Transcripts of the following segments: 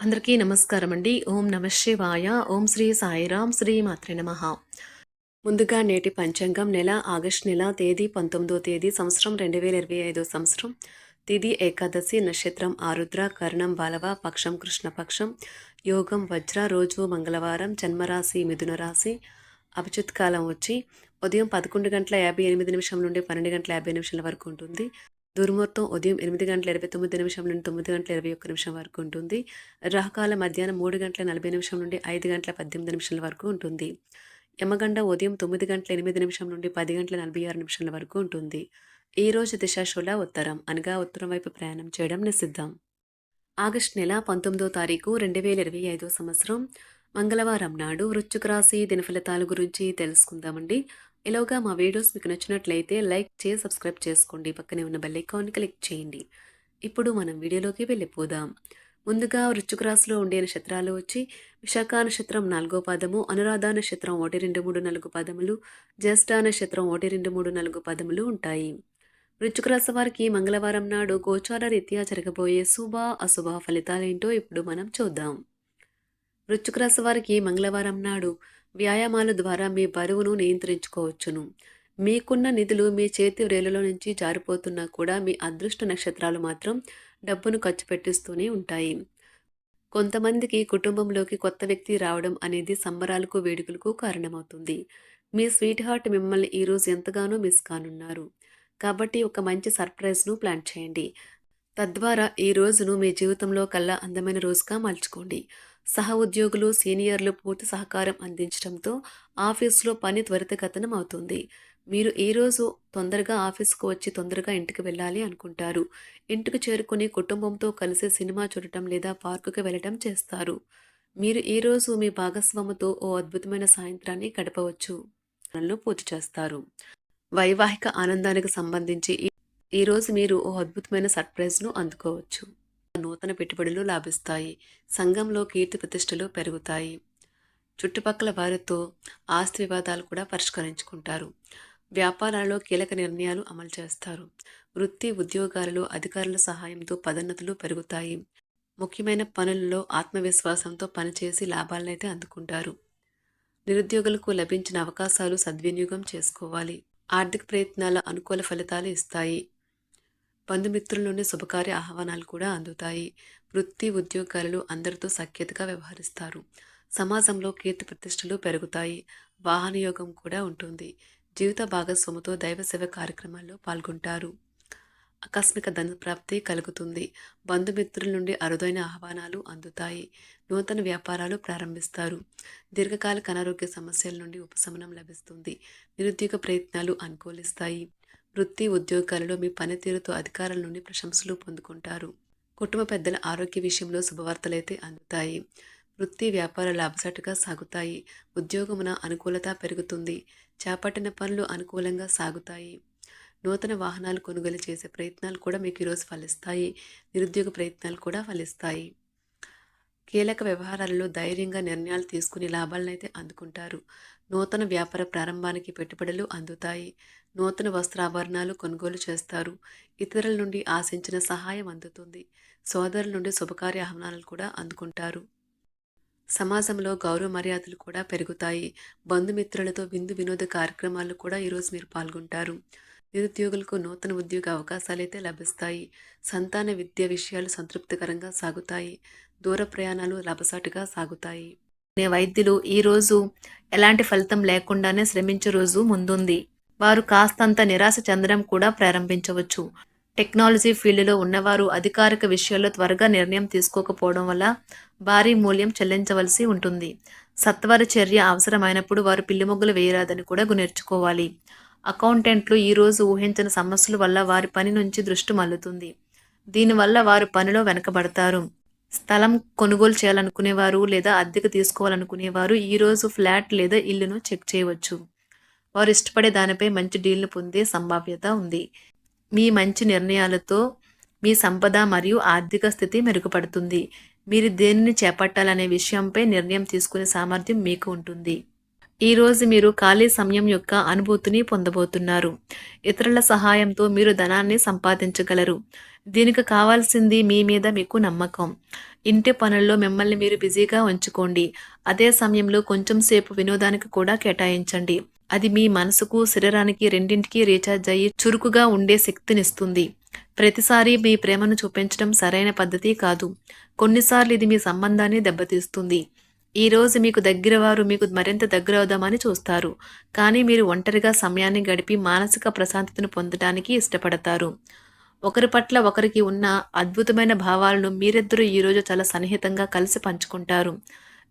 అందరికీ నమస్కారం అండి ఓం నమ శివాయ. ఓం శ్రీ సాయిరాం శ్రీ మాత్రే నమ. ముందుగా నేటి పంచాంగం నెల ఆగస్ట్ నెల తేదీ పంతొమ్మిదో తేదీ సంవత్సరం రెండు వేల ఇరవై ఐదో సంవత్సరం. తిది ఏకాదశి నక్షత్రం ఆరుద్ర కర్ణం బాలవ పక్షం కృష్ణపక్షం యోగం వజ్ర రోజు మంగళవారం జన్మరాశి మిథున రాశి. అభిజిత్ కాలం వచ్చి ఉదయం పదకొండు గంటల యాభై ఎనిమిది నిమిషం నుండి పన్నెండు గంటల యాభై నిమిషాల వరకు ఉంటుంది. దుర్ముహూర్తం ఉదయం ఎనిమిది గంటల ఇరవై తొమ్మిది నిమిషం నుండి తొమ్మిది గంటల ఇరవై ఒక్క నిమిషం వరకు ఉంటుంది. రాహకాల మధ్యాహ్నం మూడు గంటల నలభై నిమిషం నుండి ఐదు గంటల పద్దెనిమిది నిమిషాల వరకు ఉంటుంది. యమగండ ఉదయం తొమ్మిది గంటల ఎనిమిది నిమిషం నుండి పది గంటల నలభై ఆరు నిమిషాల వరకు ఉంటుంది. ఈ రోజు దిశాశుల ఉత్తరం అనగా ఉత్తరం వైపు ప్రయాణం చేయడం నిషిద్ధం. ఆగస్టు నెల పంతొమ్మిదో తారీఖు రెండు వేల ఇరవై ఐదో సంవత్సరం మంగళవారం నాడు వృశ్చిక రాశి దినఫలితాల గురించి తెలుసుకుందామండి. ఇలాగా మా వీడియోస్ మీకు నచ్చినట్లయితే లైక్ చేసి సబ్స్క్రైబ్ చేసుకోండి. పక్కనే ఉన్న బెల్ ఐకాన్ క్లిక్ చేయండి. ఇప్పుడు మనం వీడియోలోకి వెళ్ళిపోదాం. ముందుగా వృశ్చిక రాశిలో ఉండే నక్షత్రాలు వచ్చి విశాఖ నక్షత్రం నాలుగో పదము అనురాధ నక్షత్రం ఒకటి రెండు మూడు నాలుగు పదములు జ్యేష్ఠ నక్షత్రం ఒకటి రెండు మూడు నాలుగు పదములు ఉంటాయి. వృశ్చిక రాశి వారికి మంగళవారం నాడు గోచార రీత్యా జరగబోయే శుభ అశుభ ఫలితాలేంటో ఇప్పుడు మనం చూద్దాం. వృశ్చిక రాశి వారికి మంగళవారం నాడు వ్యాయామాల ద్వారా మీ బరువును నియంత్రించుకోవచ్చును. మీకున్న నిధులు మీ చేతి రేలలో నుంచి జారిపోతున్నా కూడా మీ అదృష్ట నక్షత్రాలు మాత్రం డబ్బును ఖర్చు పెట్టిస్తూనే ఉంటాయి. కొంతమందికి కుటుంబంలోకి కొత్త వ్యక్తి రావడం అనేది సంబరాలకు వేడుకలకు కారణమవుతుంది. మీ స్వీట్ హార్ట్ మిమ్మల్ని ఈరోజు ఎంతగానో మిస్ కానున్నారు. కాబట్టి ఒక మంచి సర్ప్రైజ్ను ప్లాన్ చేయండి. తద్వారా ఈ రోజును మీ జీవితంలో కల్లా అందమైన రోజుగా మలుచుకోండి సహ ఉద్యోగులు సీనియర్లు పూర్తి సహకారం అందించడంతో ఆఫీసులో పని త్వరితగతనం అవుతుంది. మీరు ఈరోజు తొందరగా ఆఫీస్కు వచ్చి తొందరగా ఇంటికి వెళ్ళాలి అనుకుంటారు. ఇంటికి చేరుకుని కుటుంబంతో కలిసి సినిమా చూడటం లేదా పార్కుకి వెళ్ళటం చేస్తారు. మీరు ఈ రోజు మీ భాగస్వాముతో ఓ అద్భుతమైన సాయంత్రాన్ని గడపవచ్చు. పూర్తి చేస్తారు. వైవాహిక ఆనందానికి సంబంధించి ఈ- ఈరోజు మీరు ఓ అద్భుతమైన సర్ప్రైజ్ను అందుకోవచ్చు. నూతన పెట్టుబడులు లాభిస్తాయి. సంఘంలో కీర్తి ప్రతిష్టలు పెరుగుతాయి. చుట్టుపక్కల వారితో ఆస్తి వివాదాలు కూడా పరిష్కరించుకుంటారు. వ్యాపారాల్లో కీలక నిర్ణయాలు అమలు చేస్తారు. వృత్తి ఉద్యోగాలలో అధికారుల సహాయంతో పదోన్నతులు పెరుగుతాయి. ముఖ్యమైన పనులలో ఆత్మవిశ్వాసంతో పనిచేసి లాభాలనైతే అందుకుంటారు. నిరుద్యోగులకు లభించిన అవకాశాలు సద్వినియోగం చేసుకోవాలి. ఆర్థిక ప్రయత్నాల అనుకూల ఫలితాలు ఇస్తాయి. బంధుమిత్రుల నుండి శుభకార్య ఆహ్వానాలు కూడా అందుతాయి. వృత్తి ఉద్యోగాలలో అందరితో సఖ్యతగా వ్యవహరిస్తారు. సమాజంలో కీర్తి ప్రతిష్టలు పెరుగుతాయి. వాహన యోగం కూడా ఉంటుంది. జీవిత భాగస్వామితో దైవ సేవ కార్యక్రమాల్లో పాల్గొంటారు. ఆకస్మిక ధన ప్రాప్తి కలుగుతుంది. బంధుమిత్రుల నుండి అరుదైన ఆహ్వానాలు అందుతాయి. నూతన వ్యాపారాలు ప్రారంభిస్తారు. దీర్ఘకాలిక అనారోగ్య సమస్యల నుండి ఉపశమనం లభిస్తుంది. నిరుద్యోగ ప్రయత్నాలు అనుకూలిస్తాయి. వృత్తి ఉద్యోగాలలో మీ పనితీరుతో అధికారుల నుండి ప్రశంసలు పొందుకుంటారు. కుటుంబ పెద్దల ఆరోగ్య విషయంలో శుభవార్తలైతే అందుతాయి. వృత్తి వ్యాపార లాభసాటుగా సాగుతాయి. ఉద్యోగమున అనుకూలత పెరుగుతుంది. చేపట్టిన పనులు అనుకూలంగా సాగుతాయి. నూతన వాహనాలు కొనుగోలు చేసే ప్రయత్నాలు కూడా మీకు ఈరోజు ఫలిస్తాయి. నిరుద్యోగ ప్రయత్నాలు కూడా ఫలిస్తాయి. కీలక వ్యవహారాలలో ధైర్యంగా నిర్ణయాలు తీసుకుని లాభాలనైతే అందుకుంటారు. నూతన వ్యాపార ప్రారంభానికి పెట్టుబడులు అందుతాయి. నూతన వస్త్రాభరణాలు కొనుగోలు చేస్తారు. ఇతరుల నుండి ఆశించిన సహాయం అందుతుంది. సోదరుల నుండి శుభకార్య ఆహ్వానాలు కూడా అందుకుంటారు. సమాజంలో గౌరవ మర్యాదలు కూడా పెరుగుతాయి. బంధుమిత్రులతో విందు వినోద కార్యక్రమాలు కూడా ఈరోజు మీరు పాల్గొంటారు. నిరుద్యోగులకు నూతన ఉద్యోగ అవకాశాలైతే లభిస్తాయి. సంతాన విద్య విషయాలు సంతృప్తికరంగా సాగుతాయి. దూర ప్రయాణాలు లాభసాటుగా సాగుతాయి. నే వైద్యులు ఈ రోజు ఎలాంటి ఫలితం లేకుండానే శ్రమించే రోజు ముందుంది. వారు కాస్తంత నిరాశ చెందడం కూడా ప్రారంభించవచ్చు. టెక్నాలజీ ఫీల్డ్లో ఉన్నవారు అధికారిక విషయాల్లో త్వరగా నిర్ణయం తీసుకోకపోవడం వల్ల భారీ మూల్యం చెల్లించవలసి ఉంటుంది. సత్వర చర్య అవసరమైనప్పుడు వారు పిల్లిమొగ్గులు వేయరాదని కూడా నేర్చుకోవాలి అకౌంటెంట్లు ఈరోజు ఊహించిన సమస్యల వల్ల వారి పని నుంచి దృష్టి మల్లుతుంది దీనివల్ల వారు పనిలో వెనకబడతారు. స్థలం కొనుగోలు చేయాలనుకునేవారు లేదా అద్దెకు తీసుకోవాలనుకునేవారు ఈరోజు ఫ్లాట్ లేదా ఇల్లును చెక్ చేయవచ్చు. వారు ఇష్టపడే దానిపై మంచి డీల్ను పొందే సంభావ్యత ఉంది. మీ మంచి నిర్ణయాలతో మీ సంపద మరియు ఆర్థిక స్థితి మెరుగుపడుతుంది. మీరు దేనిని చేపట్టాలనే విషయంపై నిర్ణయం తీసుకునే సామర్థ్యం మీకు ఉంటుంది. ఈరోజు మీరు ఖాళీ సమయం యొక్క అనుభూతిని పొందబోతున్నారు. ఇతరుల సహాయంతో మీరు ధనాన్ని సంపాదించగలరు. దీనికి కావాల్సింది మీ మీద మీకు నమ్మకం. ఇంటి పనుల్లో మిమ్మల్ని మీరు బిజీగా ఉంచుకోండి. అదే సమయంలో కొంచెం సేపు వినోదానికి కూడా కేటాయించండి. అది మీ మనసుకు శరీరానికి రెండింటికి రీఛార్జ్ అయ్యి చురుకుగా ఉండే శక్తినిస్తుంది. ప్రతిసారి మీ ప్రేమను చూపించడం సరైన పద్ధతి కాదు. కొన్నిసార్లు ఇది మీ సంబంధాన్ని దెబ్బతీస్తుంది. ఈ రోజు మీకు దగ్గర వారు మీకు మరింత దగ్గర అవుదామని చూస్తారు. కానీ మీరు ఒంటరిగా సమయాన్ని గడిపి మానసిక ప్రశాంతతను పొందడానికి ఇష్టపడతారు. ఒకరి పట్ల ఒకరికి ఉన్న అద్భుతమైన భావాలను మీరిద్దరూ ఈరోజు చాలా సన్నిహితంగా కలిసి పంచుకుంటారు.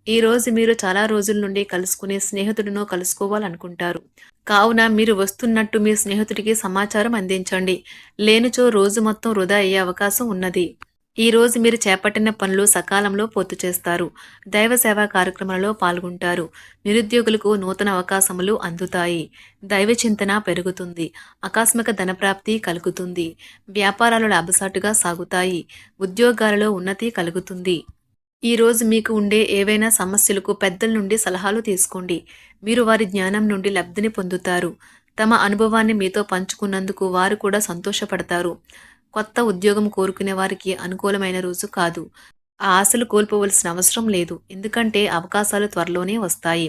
ఈ రోజు మీరు చాలా రోజుల నుండి కలుసుకునే స్నేహితుడినో కలుసుకోవాలనుకుంటారు. కావున మీరు వస్తున్నట్టు మీ స్నేహితుడికి సమాచారం అందించండి. లేనిచో రోజు మొత్తం వృధా అయ్యే అవకాశం ఉన్నది. ఈరోజు మీరు చేపట్టిన పనులు సకాలంలో పూర్తి చేస్తారు. దైవ సేవా కార్యక్రమాలలో పాల్గొంటారు. నిరుద్యోగులకు నూతన అవకాశములు అందుతాయి. దైవ చింతన పెరుగుతుంది. ఆకస్మిక ధనప్రాప్తి కలుగుతుంది. వ్యాపారాలు లాభసాటుగా సాగుతాయి. ఉద్యోగాలలో ఉన్నతి కలుగుతుంది. ఈరోజు మీకు ఉండే ఏవైనా సమస్యలకు పెద్దల నుండి సలహాలు తీసుకోండి. మీరు వారి జ్ఞానం నుండి లబ్ధిని పొందుతారు. తమ అనుభవాన్ని మీతో పంచుకున్నందుకు వారు కూడా సంతోషపడతారు. కొత్త ఉద్యోగం కోరుకునే వారికి అనుకూలమైన రోజు కాదు. ఆ ఆశలు కోల్పోవలసిన అవసరం లేదు. ఎందుకంటే అవకాశాలు త్వరలోనే వస్తాయి.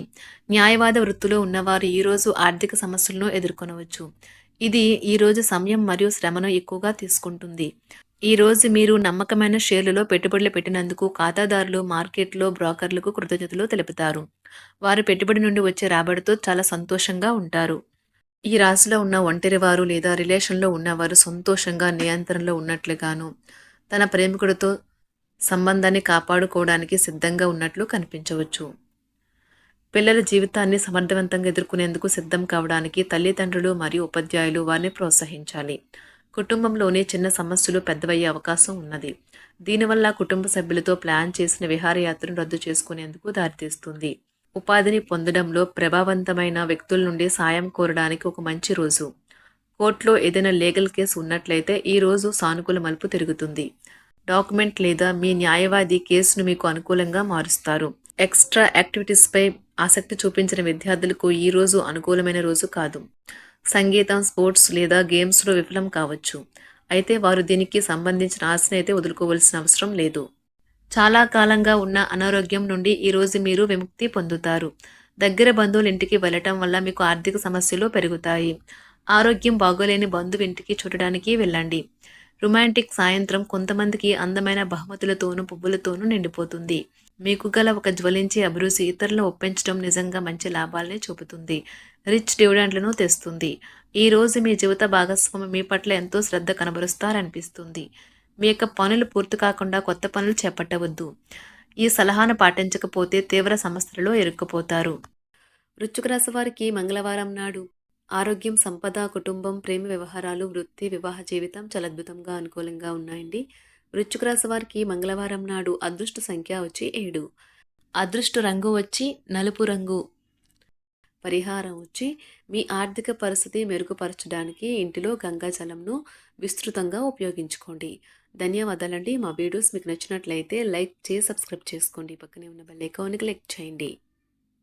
న్యాయవాద వృత్తిలో ఉన్నవారు ఈరోజు ఆర్థిక సమస్యలను ఎదుర్కొనవచ్చు. ఇది ఈరోజు సమయం మరియు శ్రమను ఎక్కువగా తీసుకుంటుంది. ఈ రోజు మీరు నమ్మకమైన షేర్లలో పెట్టుబడులు పెట్టినందుకు ఖాతాదారులు మార్కెట్లో బ్రోకర్లకు కృతజ్ఞతలు తెలుపుతారు. వారు పెట్టుబడి నుండి వచ్చే రాబడితో చాలా సంతోషంగా ఉంటారు. ఈ రాశిలో ఉన్న ఒంటరివారు లేదా రిలేషన్లో ఉన్నవారు సంతోషంగా నియంత్రణలో ఉన్నట్లుగాను తన ప్రేమికుడితో సంబంధాన్ని కాపాడుకోవడానికి సిద్ధంగా ఉన్నట్లు కనిపించవచ్చు. పిల్లల జీవితాన్ని సమర్థవంతంగా ఎదుర్కొనేందుకు సిద్ధం కావడానికి తల్లిదండ్రులు మరియు ఉపాధ్యాయులు వారిని ప్రోత్సహించాలి. కుటుంబంలోనే చిన్న సమస్యలు పెద్దవయ్యే అవకాశం ఉన్నది. దీనివల్ల కుటుంబ సభ్యులతో ప్లాన్ చేసిన విహారయాత్రను రద్దు చేసుకునేందుకు దారితీస్తుంది. ఉపాధిని పొందడంలో ప్రభావవంతమైన వ్యక్తుల నుండి సాయం కోరడానికి ఒక మంచి రోజు. కోర్టులో ఏదైనా లీగల్ కేసు ఉన్నట్లయితే ఈ రోజు సానుకూల మలుపు తిరుగుతుంది. డాక్యుమెంట్ లేదా మీ న్యాయవాది కేసును మీకు అనుకూలంగా మారుస్తారు. ఎక్స్ట్రా యాక్టివిటీస్పై ఆసక్తి చూపించిన విద్యార్థులకు ఈ రోజు అనుకూలమైన రోజు కాదు. సంగీతం స్పోర్ట్స్ లేదా గేమ్స్లో విఫలం కావచ్చు. అయితే వారు దీనికి సంబంధించిన ఆశనైతే అయితే వదులుకోవాల్సిన అవసరం లేదు. చాలా కాలంగా ఉన్న అనారోగ్యం నుండి ఈరోజు మీరు విముక్తి పొందుతారు. దగ్గర బంధువుల ఇంటికి వెళ్ళటం వల్ల మీకు ఆర్థిక సమస్యలు పెరుగుతాయి. ఆరోగ్యం బాగోలేని బంధువు ఇంటికి చూడడానికి వెళ్ళండి. రొమాంటిక్ సాయంత్రం కొంతమందికి అందమైన బహుమతులతోనూ పువ్వులతోనూ నిండిపోతుంది. మీకు గల ఒక జ్వలించే అభిరుచి ఇతరులు ఒప్పించడం నిజంగా మంచి లాభాలని చూపుతుంది. రిచ్ డివిడెంట్లను తెస్తుంది. ఈ రోజు మీ జీవిత భాగస్వామి మీ పట్ల ఎంతో శ్రద్ధ కనబరుస్తారనిపిస్తుంది. మీ యొక్క పనులు పూర్తి కాకుండా కొత్త పనులు చేపట్టవద్దు. ఈ సలహాను పాటించకపోతే తీవ్ర సమస్యలలో ఇరుక్కుపోతారు. వృశ్చిక రాశి వారికి మంగళవారం నాడు ఆరోగ్యం సంపద కుటుంబం ప్రేమ వ్యవహారాలు వృత్తి వివాహ జీవితం చాలా అద్భుతంగా అనుకూలంగా ఉన్నాయండి. వృశ్చిక రాశి వారికి మంగళవారం నాడు అదృష్ట సంఖ్య వచ్చి ఏడు. అదృష్ట రంగు వచ్చి నలుపు రంగు. పరిహారం వచ్చి మీ ఆర్థిక పరిస్థితి మెరుగుపరచడానికి ఇంటిలో గంగాజలంను విస్తృతంగా ఉపయోగించుకోండి. ధన్యవాదాలండి. మా వీడియోస్ మీకు నచ్చినట్లయితే లైక్ చేసి సబ్స్క్రైబ్ చేసుకోండి. పక్కనే ఉన్న బెల్ ఐకాన్కి క్లిక్ చేయండి.